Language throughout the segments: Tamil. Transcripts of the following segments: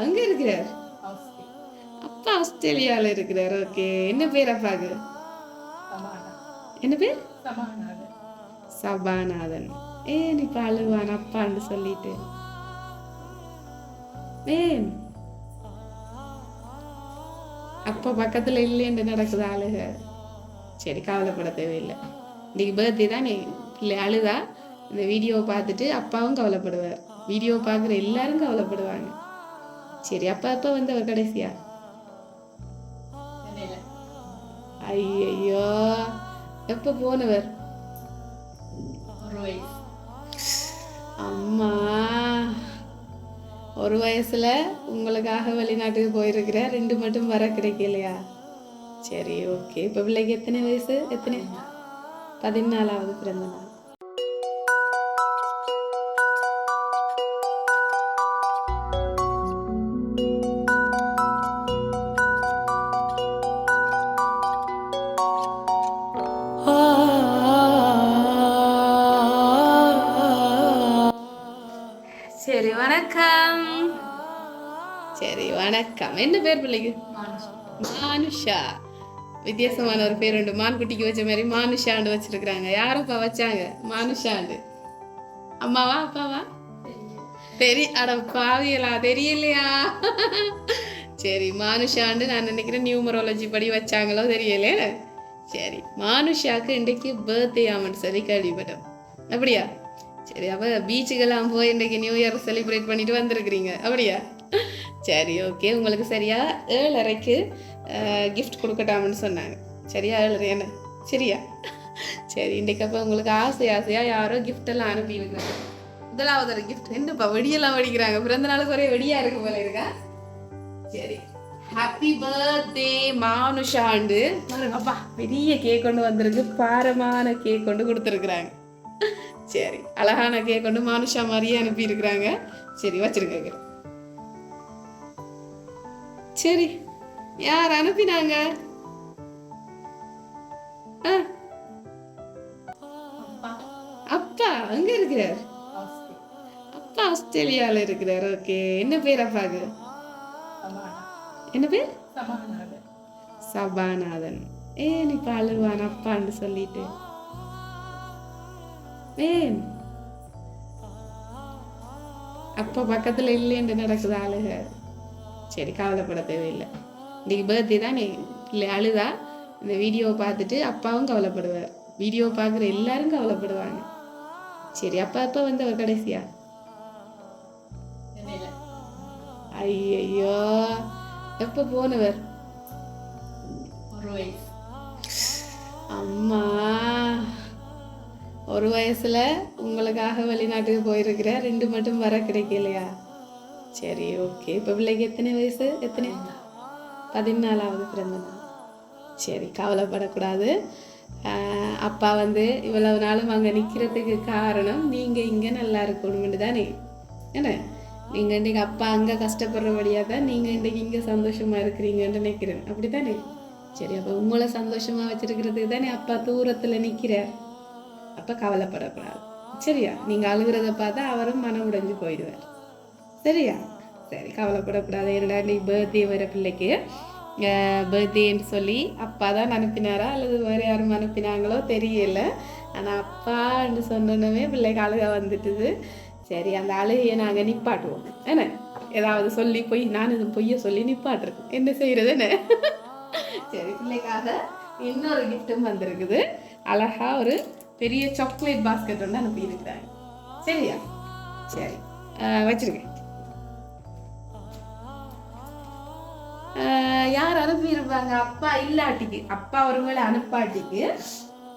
அங்க இருக்கிறார். அப்பா ஆஸ்திரேலியால இருக்கிறார். ஓகே. என்ன பேர் அப்பாக்கு என்ன பேர்? சபாநாதன். ஏன் இப்ப அழுவான் அப்பான்னு சொல்லிட்டு. ஏன் அப்பா பக்கத்துல இல்லைன்னு நடக்குது அழுக. சரி கவலைப்பட தேவையில்லை. இன்னைக்கு பர்த்டே தான். நீ இல்லை அழுதா இந்த வீடியோவை பார்த்துட்டு அப்பாவும் கவலைப்படுவார். வீடியோ பார்க்குற எல்லாரும் கவலைப்படுவாங்க. சரி அப்பா அப்பா வந்து அவர் கடைசியா? ஐயையோ எப்போ போனவர்? அம்மா ஒரு வயசுல உங்களுக்காக வெளிநாட்டுக்கு போயிருக்கிற ரெண்டு மட்டும் வர கிடைக்கலையா? சரி ஓகே. இப்போ பிள்ளைக்கு எத்தனை வயசு? எத்தனை? பதினாலாவது பிறந்த நாள். வணக்கம். என்ன பேர் பிள்ளைக்கு? மானுஷா. வித்தியாசமான ஒரு பேர் உண்டு. மான்குட்டிக்கு வச்ச மாதிரி மானுஷாண்டு வச்சிருக்கிறாங்க. யாரப்பா வச்சாங்க? மானுஷாண்டு. அம்மாவா அப்பாவா? தெரி அட பாவியலா தெரியலையா? சரி மானுஷாண்டு நான் நினைக்கிறேன் நியூமரோலஜி படி வச்சாங்களோ தெரியல சரி மானுஷாக்கு இன்றைக்கு பர்த்டே ஆமன் சொல்லி கேள்விப்பட்டோம். அப்படியா? சரி அப்போ பீச்சுக்கெல்லாம் போய் இன்றைக்கு நியூ இயர் செலிப்ரேட் பண்ணிட்டு வந்திருக்கிறீங்க. அப்படியா? சரி ஓகே உங்களுக்கு சரியா ஏழரைக்கு கிஃப்ட் கொடுக்கட்டாம்னு சொன்னாங்க. சரியா ஏழரை என்ன? சரியா? சரி இன்றைக்கு அப்போ உங்களுக்கு ஆசை ஆசையாக யாரோ gift எல்லாம் அனுப்பியிருக்காங்க முதலாவது ஒரு கிஃப்ட் என்னப்பா வெடியெல்லாம் வெடிக்கிறாங்க. பிறந்த நாளுக்கு ஒரே வெடியாக இருக்கு போல இருக்கா? சரி. ஹாப்பி பர்த்டே மானுஷாண்டு பாருங்கப்பா பெரிய கேக் கொண்டு வந்திருக்கு. பாரமான கேக் கொண்டு கொடுத்துருக்குறாங்க. சரி அழகான கேக் கொண்டு மானுஷா மாதிரியே அனுப்பியிருக்கிறாங்க. சரி வச்சிருக்கேன் சரி யார் அனுப்பினாங்க? அப்பா அங்க இருக்கிறார்? அப்பா ஆஸ்திரேலியால இருக்கிறார் ஓகே. என்ன பேர் அப்பாக்கு என்ன பேர்? சபாநாதன். ஏ நீ பாலுவான் அப்பான்னு சொல்லிட்டு. ஏன் அப்பா பக்கத்துல இல்லைன்னு நடக்குது ஆளுக. சரி கவலைப்பட தேவையில்லை. இன்னைக்கு பர்த்டே தான் நீ இல்லை அழுதா இந்த வீடியோவை பார்த்துட்டு அப்பாவும் கவலைப்படுவார். வீடியோ பார்க்குற எல்லாரும் கவலைப்படுவாங்க. சரி அப்பா அப்பா வந்து அவர் கடைசியா? ஐயையோ எப்போ போனவர்? அம்மா ஒரு வயசுல உங்களுக்காக வெளிநாட்டுக்கு போயிருக்கிற ரெண்டு மட்டும் வர கிடைக்கலையா? சரி ஓகே இப்போ பிள்ளைக்கு எத்தனை வயசு? எத்தனை? பதினாலாவது பிறந்த நாள் சரி கவலைப்படக்கூடாது. அப்பா வந்து இவ்வளவு நாளும் அங்கே நிற்கிறதுக்கு காரணம் நீங்கள் இங்கே நல்லா இருக்கணும்னு தானே? என்ன? நீங்கள் இன்றைக்கு அப்பா அங்கே கஷ்டப்படுறபடியாக தான் நீங்கள் இன்றைக்கு இங்கே சந்தோஷமாக இருக்கிறீங்கன்னு நினைக்கிறேன். அப்படி தானே சரி அப்போ உங்களை சந்தோஷமாக வச்சுருக்கிறதுக்கு தானே அப்பா தூரத்தில் நிற்கிறார் அப்போ கவலைப்படக்கூடாது. சரியா? நீங்கள் அழுகிறத பார்த்தா அவரும் மனம் உடைஞ்சு போயிடுவார். சரியா? சரி கவலைப்படக்கூடாது. என்னடா நீ பர்த்டே வர பிள்ளைக்கு. பர்த்டேன்னு சொல்லி அப்பா தான் அனுப்பினாரா? அல்லது வேறு யாரும் அனுப்பினாங்களோ தெரியல. ஆனால் அப்பான்னு சொன்னோன்னே பிள்ளைக்கு அழுக வந்துட்டுது. சரி அந்த அழுகையை நாங்கள் நிப்பாட்டுவோம். என்ன? ஏதாவது சொல்லி பொய் நான் இது பொய்ய சொல்லி நிப்பாட்டுருக்கோம் என்ன செய்கிறது என்ன? சரி பிள்ளைக்காக இன்னொரு கிஃப்ட்டும் வந்திருக்குது. அழகா ஒரு பெரிய சாக்லேட் பாஸ்கெட் ஒன்று அனுப்பியிருக்கிறாங்க. சரியா? சரி. வச்சுருக்கேன். யார் அனுப்பியிருப்பாங்க? அப்பா இல்லாட்டிக்கு. அப்பா ஒருவேளை அனுப்பாட்டிக்கு.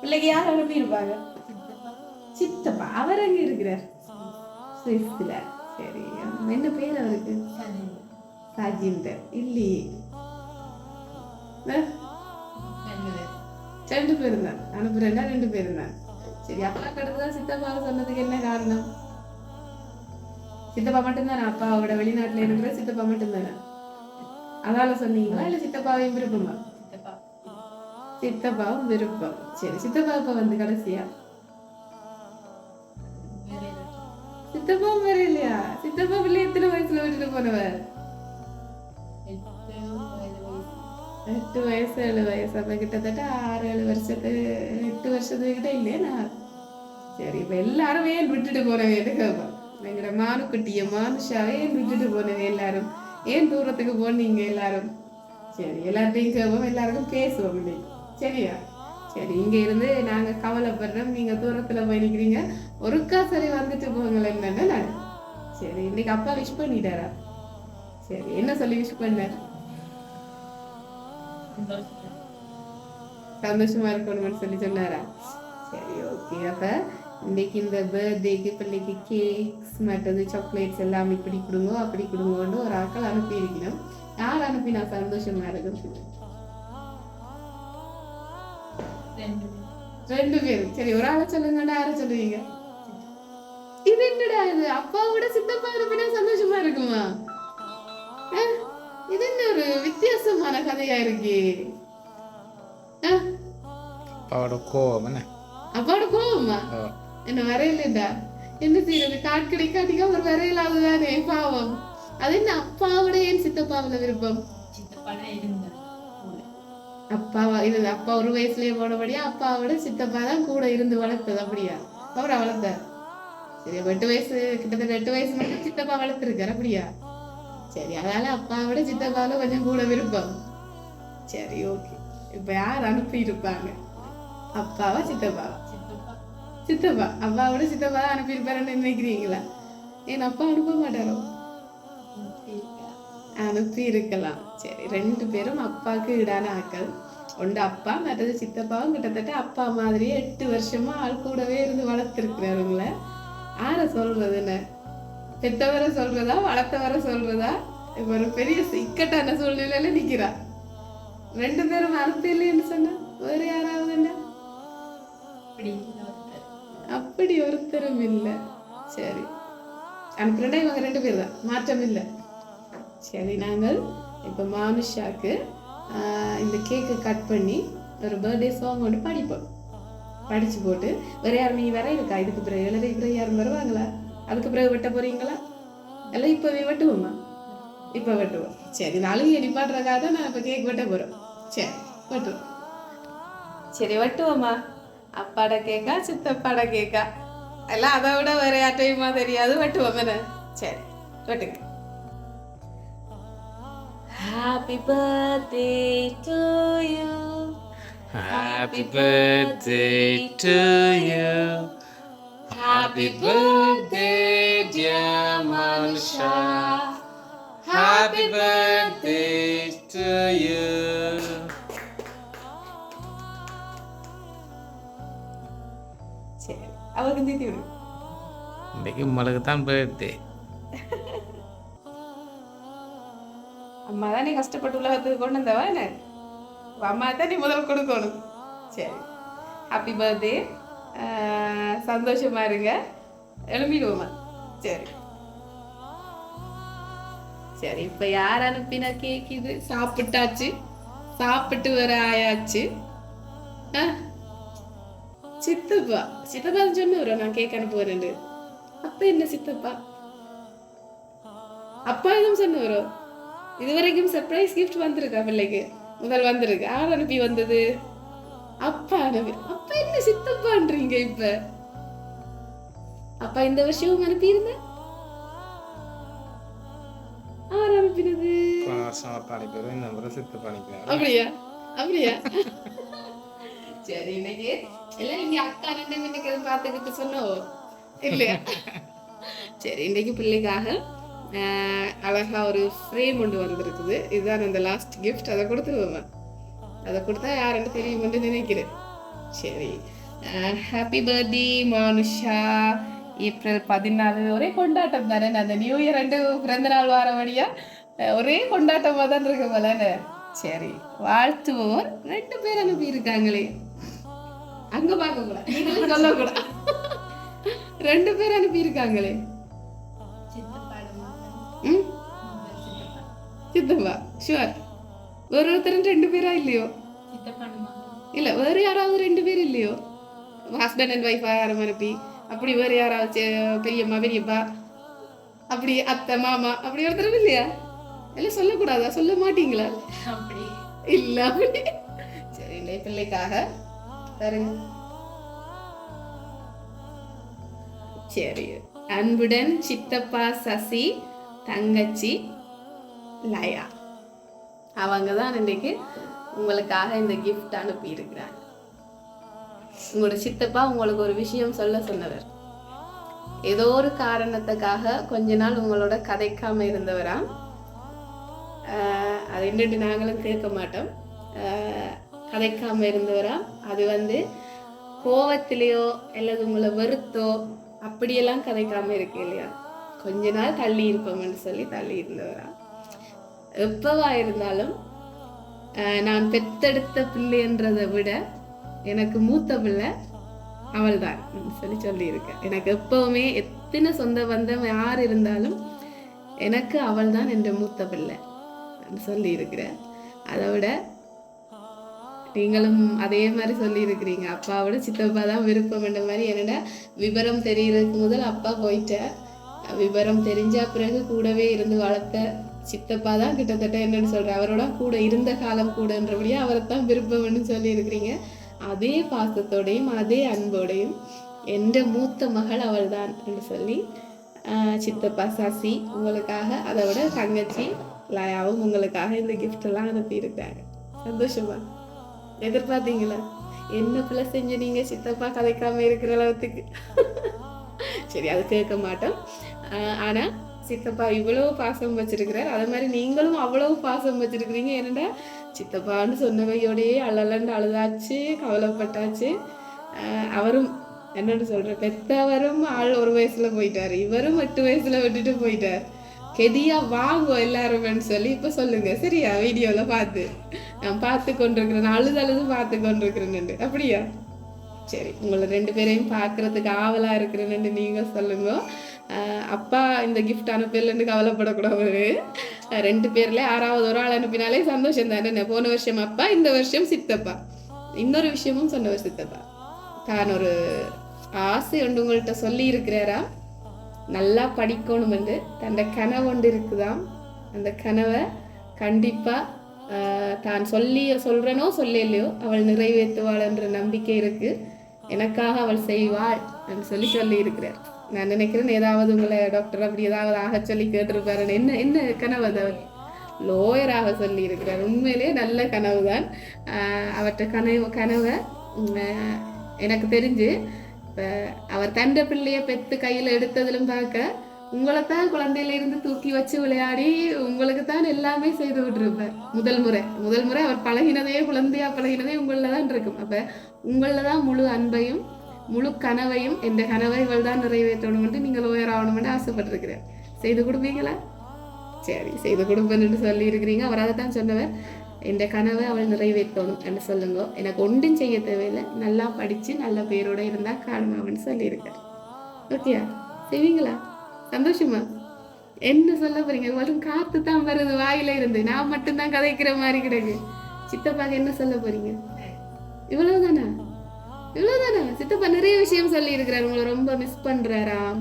பிள்ளைக்கு யார் அனுப்பியிருப்பாங்க? சித்தப்பா. அவர் அங்க இருக்கிறார்? சுவிஸ்ல சரி. என்ன பேர் அவருக்கு? ராஜேந்தர் இல்லையே. ரெண்டு பேரும் தான் அனுப்புறேன்னா ரெண்டு பேரும் தான் சரி அப்பா கடுத்துதான் சித்தப்பாவை சொன்னதுக்கு என்ன காரணம்? சித்தப்பா மட்டும்தானே? அப்பாவோட வெளிநாட்டுல இருக்கிற சித்தப்பா மட்டும்தானே? அதால சொன்னீங்களா? இல்ல சித்தப்பாவையும் விருப்பமா? சித்தப்பாவும் விருப்பம். சரி சித்தப்பா இப்ப வந்து கடைசியா? சித்தப்பாவும் வேற இல்லையா? சித்தப்பா பிள்ளை எத்தனை வயசுல விட்டுட்டு போனவர்? எட்டு வயசு. ஏழு வயசு. அப்ப கிட்டத்தட்ட ஆறு ஏழு வருஷத்து எட்டு வருஷத்து கிட்ட இல்லையே நான். சரி இப்ப எல்லாரும் ஏன் விட்டுட்டு போனவேன்னு கேட்பேன் எங்கட மானுக்குட்டிய மானுஷாவே ஏன் விட்டுட்டு போனவே எல்லாரும் ஏன் தூரத்துக்கு போனீங்க எல்லாரும்? சரி எல்லார்ட்டையும் கேட்போம் எல்லாருக்கும் பேசுவோம் இன்னைக்கு சரியா? சரி இங்க இருந்து நாங்க கவலைப்படுறோம். நீங்க தூரத்துல போய் நிக்கிறீங்க. ஒருக்கா சரி வந்துட்டு போங்களேன் என்னன்னு நான் சரி இன்னைக்கு அப்பா விஷ் பண்ணிட்டாரா? சரி என்ன சொல்லி விஷ் பண்ணார்? சந்தோஷமா இருக்கணும்னு சொல்லி சொன்னாரா? சரி ஓகே அப்ப இன்னைக்கு இந்த பர்த்டேக்கு பிள்ளைக்கு கேக்ஸ் மற்றது சாக்லேட்ஸ் எல்லாம் இப்படி கொடுங்க அப்படி கொடுங்கன்னு ஒரு ஆட்கள் அனுப்பி இருக்கணும் யார் அனுப்பி நான் சந்தோஷமா இருக்கும். ரெண்டு பேரும் சரி ஒரு ஆளை சொல்லுங்கடா யாரை சொல்லுவீங்க? இது என்னடா இது? அப்பாவோட சித்தப்பா இருப்பினா சந்தோஷமா இருக்குமா? இது என்ன ஒரு வித்தியாசமான கதையா இருக்கே? அப்பாவோட கோவம் என்ன? அப்பாவோட கோவமா. என்ன வரையிலடா என்ன செய்யறது காட்கடை காட்டிக்கா ஒரு வரையிலாதுதானே பாவம். அது என்ன அப்பாவோட ஏன் சித்தப்பாவுல விருப்பம்? அப்பாவா? இது அப்பா ஒரு வயசுலயே போனபடியா அப்பாவோட சித்தப்பா தான் கூட இருந்து வளர்த்தது அப்படியா? அவரை வளர்த்தார் சரி எட்டு வயசு கிட்டத்தட்ட எட்டு வயசு மட்டும் சித்தப்பா வளர்த்துருக்காரு அப்படியா? சரி அதனால அப்பாவோட சித்தப்பாவில கொஞ்சம் கூட விருப்பம். சரி ஓகே. இப்ப யார் அனுப்பி இருப்பாங்க அப்பாவா சித்தப்பாவா? சித்தப்பா அப்பாவோட சித்தப்பா தான் அனுப்பியிருப்பாருன்னு நினைக்கிறீங்களா? என் அப்பா அனுப்ப மாட்டாரோ? அனுப்பி இருக்கலாம். சரி ரெண்டு பேரும் அப்பாவுக்கு ஈடான ஆக்கள் ஒன்று அப்பா மற்றது சித்தப்பாவும் கிட்டத்தட்ட அப்பா மாதிரியே எட்டு வருஷமா ஆள் கூடவே இருந்து வளர்த்துருக்குறாருங்கள ஆரை சொல்றதுன்னு பெத்தவரை சொல்றதா வளர்த்தவரை சொல்றதா? இப்ப ஒரு பெரிய இக்கட்டான சூழ்நிலையில நிக்கிறா. ரெண்டு பேரும் அனுப்பலைன்னு சொன்னா வேறு யாராவது என்ன? அப்படி ஒருத்தரும் இல்லை. சரி. அனுப்புறா இவங்க ரெண்டு பேர் தான் மாற்றம் இல்லை. சரி நாங்கள் இப்போ மானுஷாக்கு இந்த கேக்கை கட் பண்ணி ஒரு பர்த்டே சாங் ஒன்று படிப்போம். படிச்சு போட்டு வேற யாரும் நீ வேற இருக்கா இதுக்கு பிறகு எழுத பிறகு யாரும் வருவாங்களா? அதுக்கு பிறகு வெட்ட போறீங்களா? எல்லாம் இப்போவே வெட்டுவோமா? இப்போ வெட்டுவோம். சரி நாளைக்கு நிப்பாட்டுறக்காக தான் நான் இப்போ கேக் வெட்ட போகிறோம் சரி வெட்டுவோம். சரி வெட்டுவோமா அப்பாட கேக்கா சித்தப்பாட கேக்கா எல்லாம் அதை விட வேற யார்ட்டையுமா தெரியாது வெட்டுவோம் என்ன சரி வெட்டுங்க happy birthday to you Happy birthday to you. Happy birthday, dear Manisha. Happy birthday birthday அம்மா தான் நீ கஷ்டப்பட்டு கொண்டு வந்தவா என்ன? உன் அம்மா தான் நீ முதல்ல கொடுக்கணும். சரி. ஹாப்பி பர்த்டே சந்தோஷமா இருங்க. எழுப்பிடுவோம்மா சரி. சரி இப்போ யார் அனுப்பின கேக் இது? சாப்பிட்டாச்சு. சாப்பிட்டு வர ஆயாச்சு. ஆ? சித்தப்பா. சித்தப்பா சொன்னவரோ நான் கேக் அனுப்புவேன் அப்ப என்ன சித்தப்பா? அப்பா எதுவும் சொன்னவரோ இதுவரைக்கும் சர்ப்ரைஸ் கிஃப்ட் வந்திருக்கா பிள்ளைக்கு? முதல் வந்திருக்கு. யார் அனுப்பி வந்தது? அப்பா அனுப்பி. அப்பா என்ன சித்தப்பான்றீங்க இப்ப? அப்பா இந்த வருஷமும் அனுப்பியிருந்த? யார் அனுப்பினது? அப்படியா? அப்படியா? சரி இன்னைக்கு இல்லை நீங்க அக்கா ரெண்டு இன்னைக்கு பார்த்துக்கிட்டு சொன்னோம் இல்லையா சரி இன்னைக்கு பிள்ளைக்காக அழகா ஒரு ஃப்ரேம் கொண்டு வந்திருக்குது இதுதான் அந்த லாஸ்ட் கிஃப்ட் அதை கொடுத்துருவேன் அதை கொடுத்தா யாருன்னு தெரியுமென்று நினைக்கிறேன் சரி ஹாப்பி பர்த்டே மானுஷா ஏப்ரல் பதினாலு ஒரே கொண்டாட்டம் தானே அந்த நியூ இயர் ரெண்டு பிறந்த நாள் வார வழியா ஒரே கொண்டாட்டமாக தான் இருக்கு போலன்னு சரி வாழ்த்துவோர் ரெண்டு பேர் அனுப்பியிருக்காங்களே அங்க பார்க்க கூடாது நீங்களும் சொல்லக்கூடாது. ரெண்டு பேர் அனுப்பி இருக்காங்களே ம்? சித்தப்பா. ஷுவர் ஒரு ஒருத்தரும் ரெண்டு பேரா இல்லையோ? இல்ல வேற யாராவது ரெண்டு பேர் இல்லையோ? ஹஸ்பண்ட் அண்ட் ஒய்ஃபா யாரும் அனுப்பி அப்படி வேற யாராவது பெரியம்மா பெரியப்பா அப்படி அத்தை மாமா அப்படி ஒருத்தரும் இல்லையா? எல்லாம் சொல்லக்கூடாதா? சொல்ல மாட்டீங்களா? இல்ல அப்படி. சரி பிள்ளைக்காக பாருங்க. சரி. அன்புடன் சித்தப்பா சசி தங்கச்சி லயா. அவங்க தான் இன்றைக்கு உங்களுக்காக இந்த கிஃப்ட் அனுப்பியிருக்கிறாங்க. உங்களோட சித்தப்பா உங்களுக்கு ஒரு விஷயம் சொல்ல சொன்னவர். ஏதோ ஒரு காரணத்துக்காக கொஞ்ச நாள் உங்களோட கதைக்காம இருந்தவரா? அதை அது என்னட்டு நாங்களும் கேட்க மாட்டோம். கதைக்காமல் கதைக்காம அது வந்து கோவத்திலேயோ அல்லது உங்களை வெறுத்தோ அப்படியெல்லாம் கதைக்காம இருக்கு இல்லையா? கொஞ்ச நாள் தள்ளி இருப்போம்னு சொல்லி தள்ளி இருந்தவரா? எப்பவா இருந்தாலும் நான் பெத்தெடுத்த பிள்ளைன்றதை விட எனக்கு மூத்த பிள்ளை அவள் தான் சொல்லி சொல்லியிருக்கேன் எனக்கு எப்பவுமே எத்தனை சொந்த பந்தம் யார் இருந்தாலும் எனக்கு அவள் தான் என்ற மூத்த பிள்ளை சொல்லியிருக்கிறேன். அதை விட நீங்களும் அதே மாதிரி சொல்லியிருக்கிறீங்க. அப்பாவோட சித்தப்பா தான் விருப்பம்ன்ற மாதிரி என்னோட விவரம் தெரியறதுக்கு முதல் அப்பா போயிட்டேன் விவரம் தெரிஞ்ச பிறகு கூடவே இருந்து வளர்த்த சித்தப்பா தான் கிட்டத்தட்ட என்னன்னு சொல்கிறேன் அவரோட கூட இருந்த காலம் கூடன்றபடியே அவரை தான் விருப்பம்னு சொல்லியிருக்கிறீங்க. அதே பாசத்தோடையும் அதே அன்போடையும் எந்த மூத்த மகள் அவள்தான் என்று சொல்லி சித்தப்பா சசி உங்களுக்காக அதை விட தங்கச்சி லயாவும் உங்களுக்காக இந்த gift எல்லாம் அனுப்பியிருக்காங்க. சந்தோஷமா? எதிர்பார்த்தீங்களா? என்ன பிள்ளை செஞ்சு நீங்க சித்தப்பா கலைக்காம இருக்கிற அளவுக்கு? சரி அது கேட்க மாட்டோம். ஆனா சித்தப்பா இவ்வளவு பாசம் வச்சிருக்கிறார். அதே மாதிரி நீங்களும் அவ்வளவு பாசம் வச்சிருக்கிறீங்க. என்னடா? சித்தப்பான்னு சொன்னவையோடயே அழலண்டு அழுதாச்சு கவலைப்பட்டாச்சு. அவரும் என்னன்னு சொல்ற? பெத்தவரும் ஆள் ஒரு வயசுல போயிட்டாரு. இவரும் எட்டு வயசுல விட்டுட்டு போயிட்டார். கெதியா வாங்கோ எல்லாருமேன்னு சொல்லி இப்ப சொல்லுங்க. சரியா? வீடியோல பார்த்து. நான் பார்த்து கொண்டிருக்கிறேன். அழுது அழுது பார்த்து கொண்டிருக்கிறேன் அப்படியா? சரி உங்களை ரெண்டு பேரையும் பார்க்கறதுக்கு ஆவலா இருக்கிறேன்னு நீங்க சொல்லுங்க. அப்பா இந்த கிஃப்ட் அனுப்பலன்னு கவலைப்படக்கூடாது. ரெண்டு பேர்ல யாராவது ஒரு ஆள் அனுப்பினாலே சந்தோஷம் தானே? போன வருஷம் அப்பா இந்த வருஷம் சித்தப்பா. இன்னொரு விஷயமும் சொன்னவர் சித்தப்பா. தான் ஒரு ஆசை ஒன்று உங்கள்கிட்ட சொல்லி இருக்கிறாரா நல்லா படிக்கணும் வந்து தன் கனவு ஒன்று இருக்குதாம். அந்த கனவை கண்டிப்பாக தான் சொல்லி சொல்கிறனோ சொல்லலையோ அவள் நிறைவேற்றுவாள் என்ற நம்பிக்கை இருக்குது எனக்காக அவள் செய்வாள் என்று சொல்லி சொல்லி இருக்கிறார் நான் நினைக்கிறேன் ஏதாவது உங்களை டாக்டர் அப்படி ஏதாவது ஆக சொல்லி கேட்டிருப்பாரு என்ன என்ன கனவு அது அவர் லோயராக சொல்லி இருக்கிறார் உண்மையிலே நல்ல கனவு தான் அவற்றை கனவு கனவை எனக்கு தெரிஞ்சு இப்போ அவர் தண்ட பிள்ளைய பெத்து கையில் எடுத்ததிலும் பார்க்க உங்களை தான் குழந்தையில இருந்து தூக்கி வச்சு விளையாடி உங்களுக்கு தான் எல்லாமே செய்து விட்டுருப்பார். முதல் முறை. முதல் முறை அவர் பழகினதே குழந்தையா பழகினதே உங்களில் தான் இருக்கும். அப்போ உங்களில் தான் முழு அன்பையும் முழு கனவையும் எந்த கனவை இவள் தான் நிறைவேற்றணும்னு நீங்கள் லோயர் ஆகணும்னு ஆசைப்பட்டிருக்கிறேன். செய்து கொடுப்பீங்களா? சரி செய்து கொடுப்பேன்னு சொல்லி இருக்கிறீங்க அவர் அதை தான் சொன்னவர். இந்த கனவை அவள் நிறைவேற்றணும் என்று சொல்லுங்க. எனக்கு ஒன்றும் செய்ய தேவையில்லை. நல்லா படித்து நல்ல பேரோட இருந்தால் காணுமாவன்னு சொல்லியிருக்கேன் ஓகேயா செய்வீங்களா? சந்தோஷமா? என்ன சொல்ல போறீங்க? வரும் காத்து தான் வருது வாயில இருந்து. நான் மட்டும்தான் கதைக்கிற மாதிரி கிடக்கு. சித்தப்பாக்கு என்ன சொல்ல போறீங்க? இவ்வளவுதானா? இவ்வளவுதானா? சித்தப்பா நிறைய விஷயம் சொல்லி இருக்கிறார் உங்களை ரொம்ப மிஸ் பண்றாராம்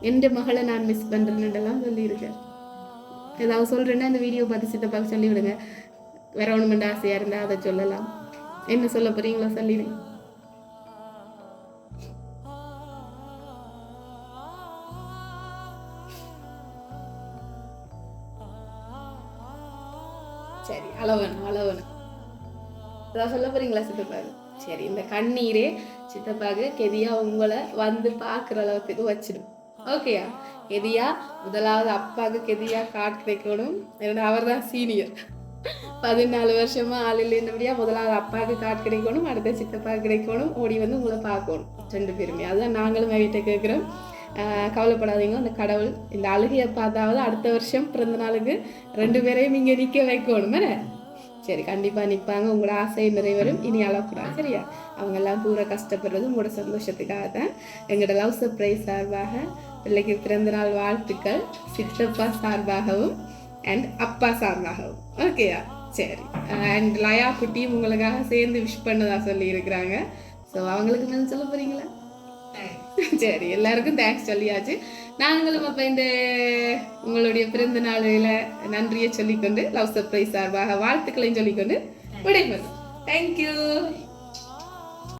எந்த மகளை நான் மிஸ் பண்றேன்னுலாம் சொல்லி இருக்கார் ஏதாவது சொல்றேன்னா இந்த வீடியோ பார்த்து சித்தப்பாக்கு சொல்லிவிடுங்க. வேற ஒண்ணுமெண்ட் ஆசையா இருந்தா அதை சொல்லலாம். என்ன சொல்ல போறீங்களோ சொல்லிடுங்க சரி அளவணும் அளவணும் அதான் சொல்ல போறீங்களா சித்தப்பாக்கு? சரி இந்த கண்ணீரே சித்தப்பாக்கு கெதியா உங்களை வந்து பார்க்குற அளவுக்கு வச்சிடும். ஓகேயா கெதியா? முதலாவது அப்பாவுக்கு கெதியா காட் கிடைக்கணும் ஏன்னா அவர் தான் சீனியர் பதினாலு வருஷமா ஆள் இல்லைன்னபடியா முதலாவது அப்பாவுக்கு காட் கிடைக்கணும் அடுத்த சித்தப்பா கிடைக்கணும் ஓடி வந்து உங்களை பார்க்கணும். ரெண்டு பேருமே. அதுதான் நாங்களும் வீட்டை கேட்குறோம். கவலைப்படாதீங்க. அந்த கடவுள் இந்த அழுகையை பார்த்தாவது அடுத்த வருஷம் பிறந்த நாளுக்கு ரெண்டு பேரையும் இங்கே நிற்க வைக்கணும். சரி கண்டிப்பாக நிற்பாங்க உங்களோட ஆசை நிறைவரும் இனி அழக்கூடாது. சரியா? அவங்க எல்லாம் பூரா கஷ்டப்படுறது உங்களோட சந்தோஷத்துக்காக தான் எங்களோட லவ் சர்ப்ரைஸ் சார்பாக பிள்ளைக்கு பிறந்தநாள் வாழ்த்துக்கள் சித்தப்பா சார்பாகவும். அண்ட் அப்பா சார்பாகவும் ஓகேயா சரி. அண்ட் லயா குட்டியும் உங்களுக்காக சேர்ந்து விஷ் பண்ணதா சொல்லி இருக்கிறாங்க ஸோ அவங்களுக்கு மேலே சொல்ல போறீங்களா? சரி எல்லாருக்கும் தேங்க்ஸ் சொல்லியாச்சு. நாங்களும் அப்போ இந்த உங்களுடைய பிறந்த நாளில் நன்றியை சொல்லிக்கொண்டு லவ் சர்ப்ரைஸ் சார்பாக வாழ்த்துக்களையும் சொல்லிக்கொண்டு விடைபெறும் தேங்க்யூ